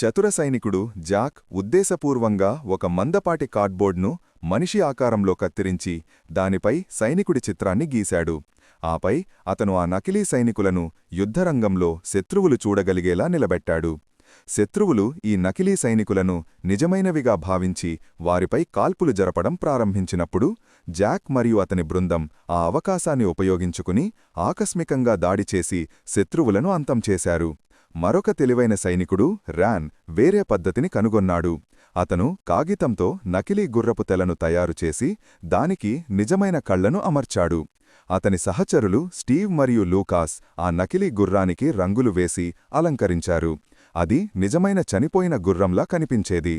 చతుర సైనికుడు జాక్ ఉద్దేశపూర్వంగా ఒక మందపాటి కార్డ్బోర్డ్ను మనిషి ఆకారంలో కత్తిరించి దానిపై సైనికుడి చిత్రాన్ని గీశాడు. ఆపై అతను ఆ నకిలీ సైనికులను యుద్ధరంగంలో శత్రువులు చూడగలిగేలా నిలబెట్టాడు. శత్రువులు ఈ నకిలీ సైనికులను నిజమైనవిగా భావించి వారిపై కాల్పులు జరపడం ప్రారంభించినప్పుడు జాక్ మరియు అతని బృందం ఆ అవకాశాన్ని ఉపయోగించుకుని ఆకస్మికంగా దాడి చేసి శత్రువులను అంతం చేశారు. మరొక తెలివైన సైనికుడు ర్యాన్ వేరే పద్ధతిని కనుగొన్నాడు. అతను కాగితంతో నకిలీ గుర్రపు తెలను తయారుచేసి దానికి నిజమైన కళ్ళను అమర్చాడు. అతని సహచరులు స్టీవ్ మరియు లూకాస్ ఆ నకిలీ గుర్రానికి రంగులు వేసి అలంకరించారు. అది నిజమైన చనిపోయిన గుర్రంలా కనిపించేది.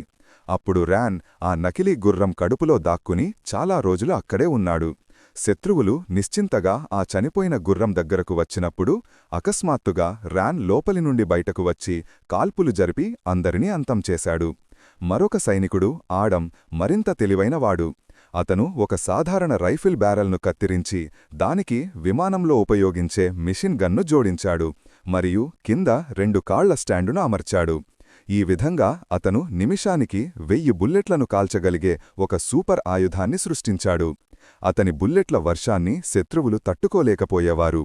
అప్పుడు ర్యాన్ ఆ నకిలీ గుర్రం కడుపులో దాక్కుని చాలా రోజులు అక్కడే ఉన్నాడు. శత్రువులు నిశ్చింతగా ఆ చనిపోయిన గుర్రం దగ్గరకు వచ్చినప్పుడు అకస్మాత్తుగా ర్యాన్ లోపలి నుండి బయటకు వచ్చి కాల్పులు జరిపి అందరినీ అంతం చేశాడు. మరొక సైనికుడు ఆడం మరింత తెలివైనవాడు. అతను ఒక సాధారణ రైఫిల్ బ్యారెల్ను కత్తిరించి దానికి విమానంలో ఉపయోగించే మిషన్ గన్ను జోడించాడు మరియు కింద రెండు కాళ్ళ స్టాండును అమర్చాడు. ఈ విధంగా అతను నిమిషానికి వెయ్యి బుల్లెట్లను కాల్చగలిగే ఒక సూపర్ ఆయుధాన్ని సృష్టించాడు. అతని బుల్లెట్ల వర్షాన్ని శత్రువులు తట్టుకోలేకపోయేవారు.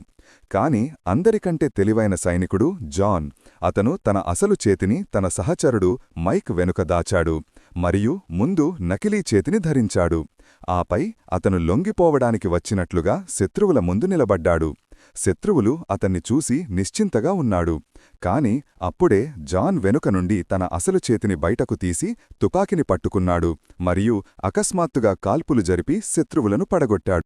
కాని అందరికంటే తెలివైన సైనికుడు జాన్ అతను తన అసలు చేతిని తన సహచరుడు మైక్ వెనుక దాచాడు మరియు ముందు నకిలీ చేతిని ధరించాడు. ఆపై అతను లొంగిపోవడానికి వచ్చినట్లుగా శత్రువుల ముందు నిలబడ్డాడు. శత్రువులు అతన్ని చూసి నిశ్చింతగా ఉన్నాడు. కాని అప్పుడే జాన్ వెనుక నుండి తన అసలు చేతిని బయటకు తీసి తుపాకిని పట్టుకున్నాడు. మరియు అకస్మాత్తుగా కాల్పులు జరిపి శత్రువులను పడగొట్టాడు.